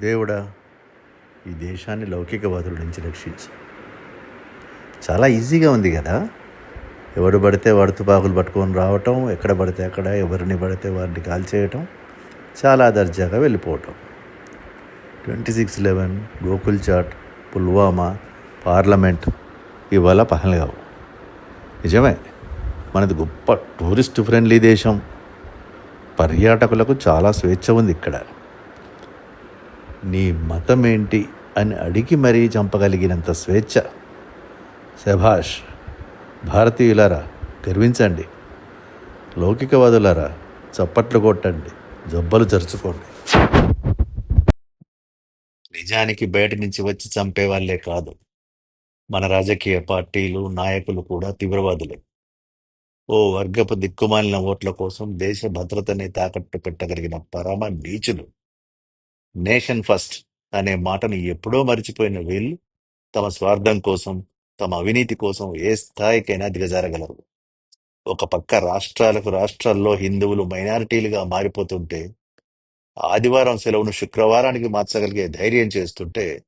దేవుడా ఈ దేశాన్ని లౌకికవాదుల నుంచి రక్షించు. చాలా ఈజీగా ఉంది కదా? ఎవడు పడితే వాడు తుపాకులు పట్టుకొని రావటం ఎక్కడ పడితే అక్కడ ఎవరిని పడితే వారిని కాల్చేయటం చాలా దర్జాగా వెళ్ళిపోవటం. Twenty six eleven Gokul Chat Pulwama parliament ఇవాళ పహల్గావు నిజమే మనది గొప్ప టూరిస్ట్ ఫ్రెండ్లీ దేశం. పర్యాటకులకు చాలా స్వేచ్ఛ ఉంది ఇక్కడ. నీ మతం ఏంటి అని అడిగి మరీ చంపగలిగినంత స్వేచ్ఛ. శభాష్ భారతీయులారా గర్వించండి. లౌకికవాదులారా చప్పట్లు కొట్టండి. జబ్బలు జరుచుకోండి. నిజానికి బయట నుంచి వచ్చి చంపే వాళ్ళే కాదు. మన రాజకీయ పార్టీలు నాయకులు కూడా తీవ్రవాదులే. ఓ వర్గపు దిక్కుమాలిన ఓట్ల కోసం దేశ భద్రతని తాకట్టు పెట్టగలిగిన పరమ నీచులు. నేషన్ ఫస్ట్ అనే మాటను ఎప్పుడో మరిచిపోయిన వీళ్ళు తమ స్వార్థం కోసం తమ అవినీతి కోసం ఏ స్థాయికైనా దిగజారగలరు. ఒక పక్క రాష్ట్రాలకు రాష్ట్రాల్లో హిందువులు మైనారిటీలుగా మారిపోతుంటే ఆదివారం సెలవును శుక్రవారానికి మార్చగలిగే ధైర్యం చేస్తుంటే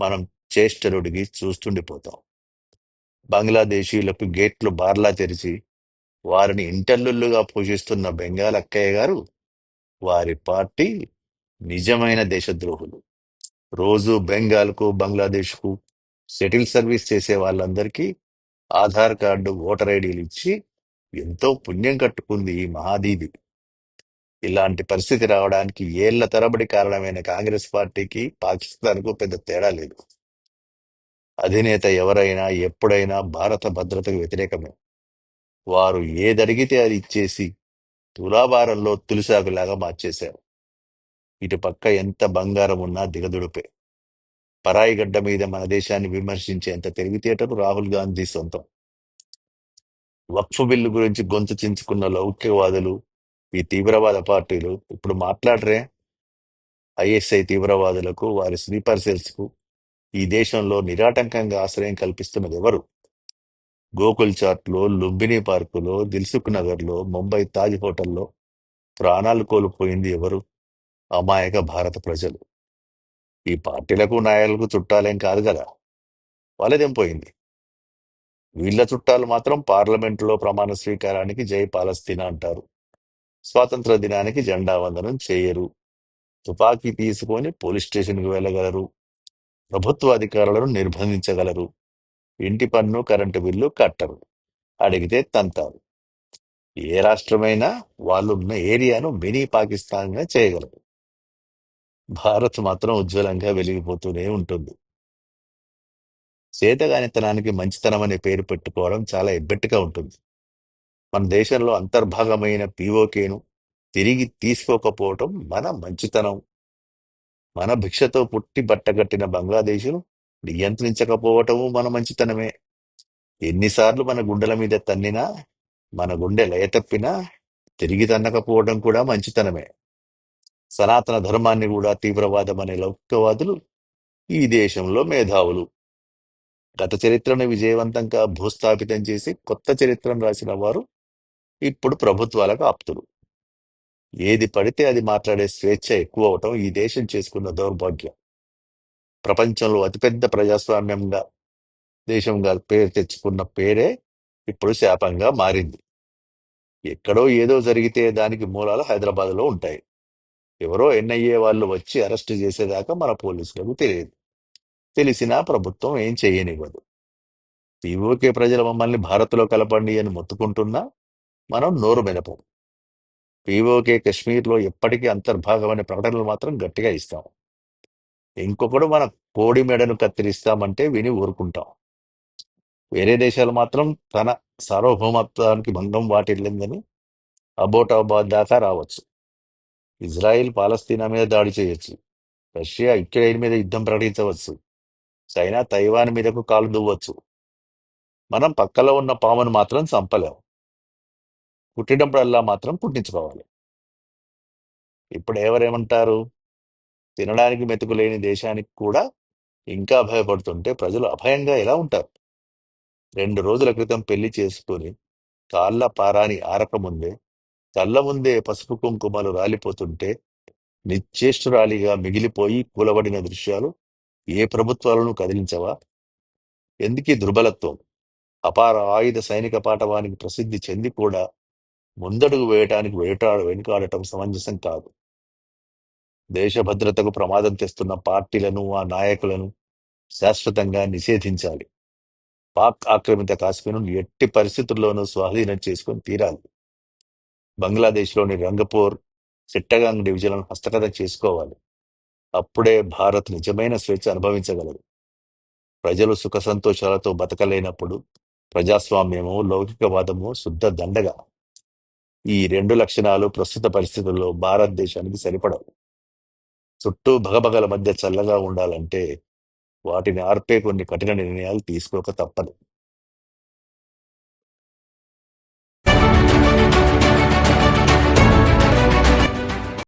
మనం చేష్టలుడిగి చూస్తుండిపోతాం. బంగ్లాదేశీయులకు గేట్లు బార్లా తెరిచి వారిని ఇంటల్లులుగా పూజిస్తున్న బెంగాల్ అక్కయ్య గారు వారి పార్టీ నిజమైన దేశద్రోహులు. రోజు బెంగాల్కు బంగ్లాదేశ్కు సెటిల్ సర్వీస్ చేసే వాళ్ళందరికీ ఆధార్ కార్డు ఓటర్ ఐడీలు ఇచ్చి ఎంతో పుణ్యం కట్టుకుంది ఈ మహాదీది. ఇలాంటి పరిస్థితి రావడానికి ఏళ్ళ తరబడి కారణమైన కాంగ్రెస్ పార్టీకి పాకిస్తాన్కు పెద్ద తేడా లేదు. అధినేత ఎవరైనా ఎప్పుడైనా భారత భద్రతకు వ్యతిరేకమే. వారు ఏదడిగితే అది ఇచ్చేసి తులాభారంలో తులిసాకులాగా మార్చేశారు. ఇటు పక్క ఎంత బంగారం ఉన్నా దిగదుడుపే. పరాయి గడ్డ మీద మన దేశాన్ని విమర్శించేంత తెలివితేటలు రాహుల్ గాంధీ సొంతం. వక్ఫ్ బిల్లు గురించి గొంతు చించుకున్న లౌకికవాదులు ఈ తీవ్రవాద పార్టీలు ఇప్పుడు మాట్లాడరే. ఐఎస్ఐ తీవ్రవాదులకు వారి స్లీపర్ సెల్స్కు ఈ దేశంలో నిరాటంకంగా ఆశ్రయం కల్పిస్తున్నది ఎవరు? గోకుల్ చాట్లో లుంబిని పార్కులో దిల్సుఖ్ నగర్లో ముంబై తాజ్ హోటల్లో ప్రాణాలు కోల్పోయింది ఎవరు? అమాయక భారత ప్రజలు. ఈ పార్టీలకు నాయకులకు చుట్టాలేం కాదు కదా! వాళ్ళదేం పోయింది? వీళ్ళ చుట్టాలు మాత్రం పార్లమెంటులో ప్రమాణ స్వీకారానికి జై పాలస్తీనా అంటారు. స్వాతంత్ర దినానికి జెండా వందనం చేయరు. తుపాకీ తీసుకొని పోలీస్ స్టేషన్కి వెళ్ళగలరు. ప్రభుత్వ అధికారులను నిర్బంధించగలరు. ఇంటి పన్ను కరెంటు బిల్లు కట్టరు. అడిగితే తంతారు. ఏ రాష్ట్రమైనా వాళ్ళు ఉన్న ఏరియాను మినీ పాకిస్తాన్గా చేయగలరు. భారత్ మాత్రం ఉజ్వలంగా వెలిగిపోతూనే ఉంటుంది. చేతగానితనానికి మంచితనం అనే పేరు పెట్టుకోవడం చాలా ఎబ్బెట్టుగా ఉంటుంది. మన దేశంలో అంతర్భాగమైన పీఓకేను తిరిగి తీసుకోకపోవటం మన మంచితనం. మన భిక్షతో పుట్టి బట్టగట్టిన బంగ్లాదేశ్ నియంత్రించకపోవటము మన మంచితనమే. ఎన్నిసార్లు మన గుండెల మీద తన్నినా మన గుండె లయ తప్పినా తిరిగి తన్నకపోవడం కూడా మంచితనమే. సనాతన ధర్మాన్ని కూడా తీవ్రవాదం అనే లౌకికవాదులు ఈ దేశంలో మేధావులు. గత చరిత్రను విజయవంతంగా భూస్థాపితం చేసి కొత్త చరిత్రను రాసిన వారు ఇప్పుడు ప్రభుత్వాలకు ఆప్తులు. ఏది పడితే అది మాట్లాడే స్వేచ్ఛ ఎక్కువ అవటం ఈ దేశం చేసుకున్న దౌర్భాగ్యం. ప్రపంచంలో అతిపెద్ద ప్రజాస్వామ్యంగా దేశంగా పేరు తెచ్చుకున్న పేరే ఇప్పుడు శాపంగా మారింది. ఎక్కడో ఏదో జరిగితే దానికి మూలాలు హైదరాబాద్లో ఉంటాయి. ఎవరో ఎన్ఐఏ వాళ్ళు వచ్చి అరెస్ట్ చేసేదాకా మన పోలీసులకు తెలియదు. తెలిసినా ప్రభుత్వం ఏం చేయనివ్వదు. పీఓకే ప్రజలు మమ్మల్ని భారత్లో కలపండి అని మొత్తుకుంటున్నా మనం నోరు మెదపం. పీఓకే కశ్మీర్లో ఎప్పటికీ అంతర్భాగమనే ప్రకటనలు మాత్రం గట్టిగా ఇస్తాం. ఇంకొకడు మన కోడి మెడను కత్తిరిస్తామంటే విని ఊరుకుంటాం. వేరే దేశాలు మాత్రం తన సార్వభౌమత్వానికి భంగం వాటిల్లిందని అబోటాబాద్ దాకా రావచ్చు. ఇజ్రాయిల్ పాలస్తీనా మీద దాడి చేయొచ్చు. రష్యా యుక్రెయిన్ మీద యుద్ధం ప్రకటించవచ్చు. చైనా తైవాన్ మీదకు కాలు దువ్వచ్చు. మనం పక్కలో ఉన్న పామును మాత్రం చంపలేం. పుట్టినప్పుడల్లా మాత్రం పుట్టించుకోవాలి. ఇప్పుడు ఎవరేమంటారు తినడానికి మెతుకు లేని దేశానికి కూడా ఇంకా భయపడుతుంటే ప్రజలు అభయంగా ఎలా ఉంటారు? రెండు రోజుల క్రితం పెళ్ళి చేసుకుని కాళ్ళ పారాని ఆరకముందే కళ్ళ ముందే పసుపు కుంకుమలు రాలిపోతుంటే నిశ్చేష్టురాలిగా మిగిలిపోయి కూలబడిన దృశ్యాలు ఏ ప్రభుత్వాలను కదిలించవా? ఎందుకీ దుర్బలత్వం? అపార ఆయుధ సైనిక పాఠవానికి ప్రసిద్ధి చెంది కూడా ముందడుగు వేయటానికి వేటా వెనుకాడటం సమంజసం కాదు. దేశ భద్రతకు ప్రమాదం తెస్తున్న పార్టీలను ఆ నాయకులను శాశ్వతంగా నిషేధించాలి. పాక్ ఆక్రమిత కాశ్మీర్ను ఎట్టి పరిస్థితుల్లోనూ స్వాధీనం చేసుకొని తీరాలి. బంగ్లాదేశ్లోని రంగపూర్ చిట్టగాంగ్ డివిజన్లను హస్తగతం చేసుకోవాలి. అప్పుడే భారత్ నిజమైన స్వేచ్ఛ అనుభవించగలదు. ప్రజలు సుఖ సంతోషాలతో బతకలేనప్పుడు ప్రజాస్వామ్యము లౌకికవాదము శుద్ధ దండగా. ఈ రెండు లక్షణాలు ప్రస్తుత పరిస్థితుల్లో భారతదేశానికి సరిపడవు. చుట్టూ భగభగల మధ్య చల్లగా ఉండాలంటే వాటిని ఆర్పే కొన్ని కఠిన నిర్ణయాలు తీసుకోక తప్పదు.